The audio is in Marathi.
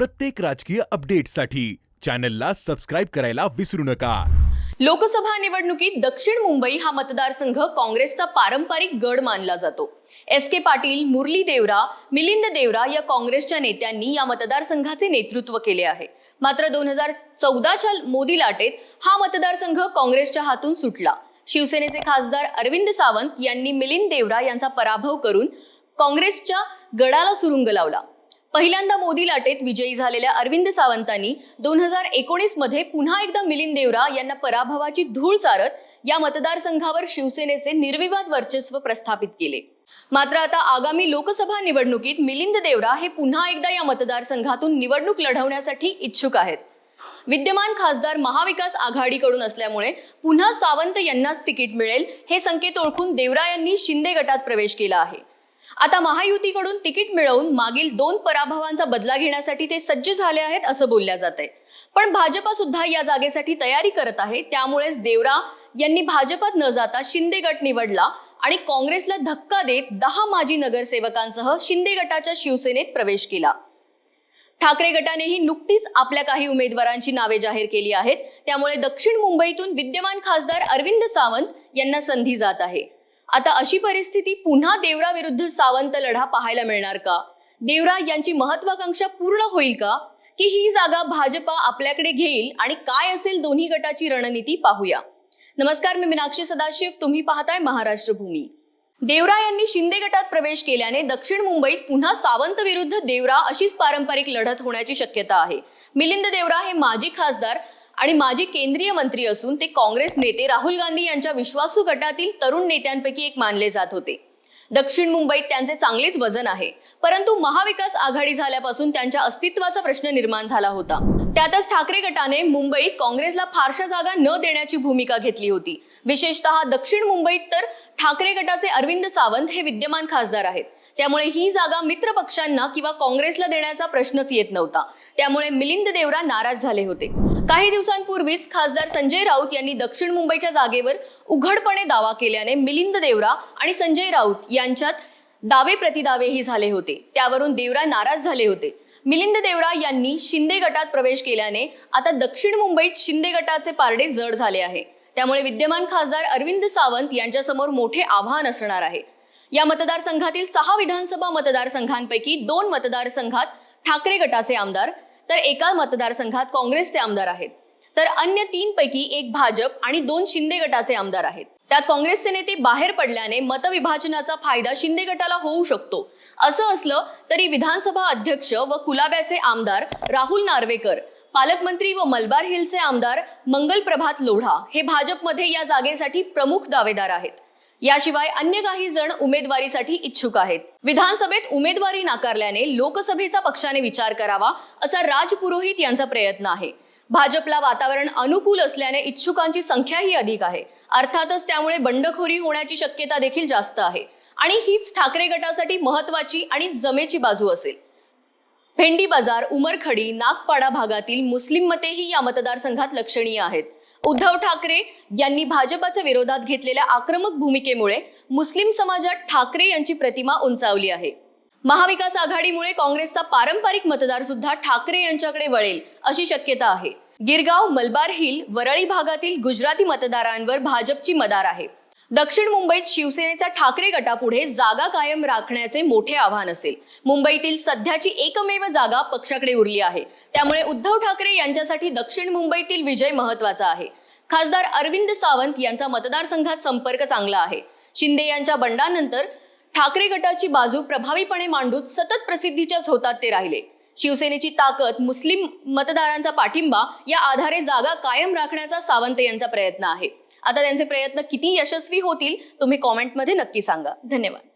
प्रत्येक राजकीय अपडेटसाठी चॅनलला सबस्क्राईब करायला विसरू नका. लोकसभा निवडणुकीत दक्षिण मुंबई हा मतदारसंघ काँग्रेसचा पारंपरिक गड मानला जातो. एस के पाटील मुरली देवरा मिलिंद देवरा या काँग्रेसच्या नेत्यांनी या मतदारसंघाचे नेतृत्व केले आहे. मात्र दोन हजार चौदाच्या मोदी लाटेत हा मतदारसंघ काँग्रेसच्या हातून सुटला. शिवसेनेचे खासदार अरविंद सावंत यांनी मिलिंद देवरा यांचा पराभव करून काँग्रेसच्या गडाला सुरुंग लावला. पहिल्यांदा मोदी लाटेत विजयी झालेल्या अरविंद सावंतांनी दोन हजार एकोणीसमध्ये पुन्हा एकदा मिलिंद देवरा यांना पराभवाची धूळ चारत या मतदारसंघावर शिवसेनेचे निर्विवाद वर्चस्व प्रस्थापित केले. मात्र आता आगामी लोकसभा निवडणुकीत मिलिंद देवरा हे पुन्हा एकदा या मतदारसंघातून निवडणूक लढवण्यासाठी इच्छुक आहेत. विद्यमान खासदार महाविकास आघाडीकडून असल्यामुळे पुन्हा सावंत यांनाच तिकीट मिळेल हे संकेत ओळखून देवरा यांनी शिंदे गटात प्रवेश केला आहे. आता महायुतीकडून तिकीट मिळवून मागील दोन पराभवांचा बदला घेण्यासाठी ते सज्ज झाले आहेत असं बोलल्या जात आहे. पण भाजपा सुद्धा या जागेसाठी तयारी करत आहे. त्यामुळेच देवरा यांनी भाजपात न जाता शिंदे गट निवडला आणि काँग्रेसला धक्का देत दहा माजी नगरसेवकांसह शिंदे गटाच्या शिवसेनेत प्रवेश केला. ठाकरे गटानेही नुकतीच आपल्या काही उमेदवारांची नावे जाहीर केली आहेत. त्यामुळे दक्षिण मुंबईतून विद्यमान खासदार अरविंद सावंत यांना संधी जात आहे. आता अशी परिस्थिती पुन्हा देवरा विरुद्ध सावंत लढा पाहायला मिळणार का? देवरा यांची महत्वाकांक्षा पूर्ण होईल का? की ही जागा भाजपा आपल्याकडे घेईल आणि काय असेल दोन्ही गटाची रणनीती पाहूया. नमस्कार मी मीनाक्षी सदाशिव. तुम्ही पाहताय महाराष्ट्र भूमी. देवरा यांनी शिंदे गटात प्रवेश केल्याने दक्षिण मुंबईत पुन्हा सावंत विरुद्ध देवरा अशीच पारंपरिक लढत होण्याची शक्यता आहे. मिलिंद देवरा हे माजी खासदार आणि माजी केंद्रीय मंत्री असून ते काँग्रेस नेते राहुल गांधी यांच्या विश्वासू गटातील तरुण नेत्यांपैकी एक मानले जात होते. दक्षिण मुंबईत त्यांचे चांगलेच वजन आहे. परंतु महाविकास आघाडी झाल्यापासून त्यांच्या अस्तित्वाचा प्रश्न निर्माण झाला होता. त्यातच ठाकरे गटाने मुंबईत काँग्रेसला फारशा जागा न देण्याची भूमिका घेतली होती. विशेषतः दक्षिण मुंबईत तर ठाकरे गटाचे अरविंद सावंत हे विद्यमान खासदार आहेत. त्यामुळे ही जागा मित्र पक्षांना किंवा काँग्रेसला देण्याचा प्रश्नच येत नव्हता. त्यामुळे मिलिंद देवरा नाराज झाले होते. काही दिवसांपूर्वीच खासदार संजय राऊत यांनी दक्षिण मुंबईच्या जागेवर उघडपणे दावा केल्याने मिलिंद देवरा आणि संजय राऊत यांच्यात दावे प्रतिदावेही झाले होते. त्यावरून देवरा नाराज झाले होते. मिलिंद देवरा यांनी शिंदे गटात प्रवेश केल्याने आता दक्षिण मुंबईत शिंदे गटाचे पारडे जड झाले आहे. त्यामुळे विद्यमान खासदार अरविंद सावंत यांच्यासमोर मोठे आव्हान असणार आहे. या मतदारसंघातील सहा विधानसभा मतदारसंघांपैकी दोन मतदारसंघात ठाकरे गटाचे आमदार तर एका मतदारसंघात काँग्रेसचे आमदार आहेत. तर अन्य तीन पैकी एक भाजप आणि दोन शिंदे गटाचे आमदार आहेत. त्यात काँग्रेसचे नेते बाहेर पडल्याने मतविभाजनाचा फायदा शिंदे गटाला होऊ शकतो. असं असलं तरी विधानसभा अध्यक्ष व कुलाब्याचे आमदार राहुल नार्वेकर पालकमंत्री व मलबार हिलचे आमदार मंगल प्रभात लोढा हे भाजपमध्ये या जागेसाठी प्रमुख दावेदार आहेत. याशिवाय अन्य काही जण उमेदवारीसाठी इच्छुक आहेत. विधानसभेत उमेदवारी नाकारल्याने लोकसभेचा पक्षाने विचार करावा असा राज पुरोहित यांचा प्रयत्न आहे. भाजपला वातावरण अनुकूल असल्याने इच्छुकांची संख्याही अधिक आहे. अर्थातच त्यामुळे बंडखोरी होण्याची शक्यता देखील जास्त आहे. आणि हीच ठाकरे गटासाठी महत्वाची आणि जमेची बाजू असेल. भेंडी बाजार उमरखडी नागपाडा भागातील मुस्लिम मतेही या मतदारसंघात लक्षणीय आहेत. उद्धव ठाकरे यांनी भाजपाच्या विरोधात घेतलेल्या आक्रमक भूमिकेमुळे मुस्लिम समाजात ठाकरे यांची प्रतिमा उंचावली आहे. महाविकास आघाडीमुळे काँग्रेसचा पारंपरिक मतदार सुद्धा ठाकरे यांच्याकडे वळेल अशी शक्यता आहे. गिरगाव मलबार हिल वरळी भागातील गुजराती मतदारांवर भाजपची मदार आहे. दक्षिण मुंबईत शिवसेनेचा ठाकरे गटापुढे जागा कायम राखण्याचे मोठे आव्हान असेल. मुंबईतील सध्याची एकमेव जागा पक्षाकडे उरली आहे. त्यामुळे उद्धव ठाकरे यांच्यासाठी दक्षिण मुंबईतील विजय महत्त्वाचा आहे. खासदार अरविंद सावंत यांचा मतदारसंघात संपर्क चांगला आहे. शिंदे यांच्या बंडानंतर ठाकरे गटाची बाजू प्रभावीपणे मांडून सतत प्रसिद्धीच्याच होतात ते राहिले. शिवसेनेची ताकद मुस्लिम मतदारांचा पाठिंबा या आधारे जागा कायम राखण्याचा सावंत यांचा प्रयत्न आहे. आता त्यांचे प्रयत्न किती यशस्वी होतील तुम्ही कॉमेंटमध्ये नक्की सांगा. धन्यवाद.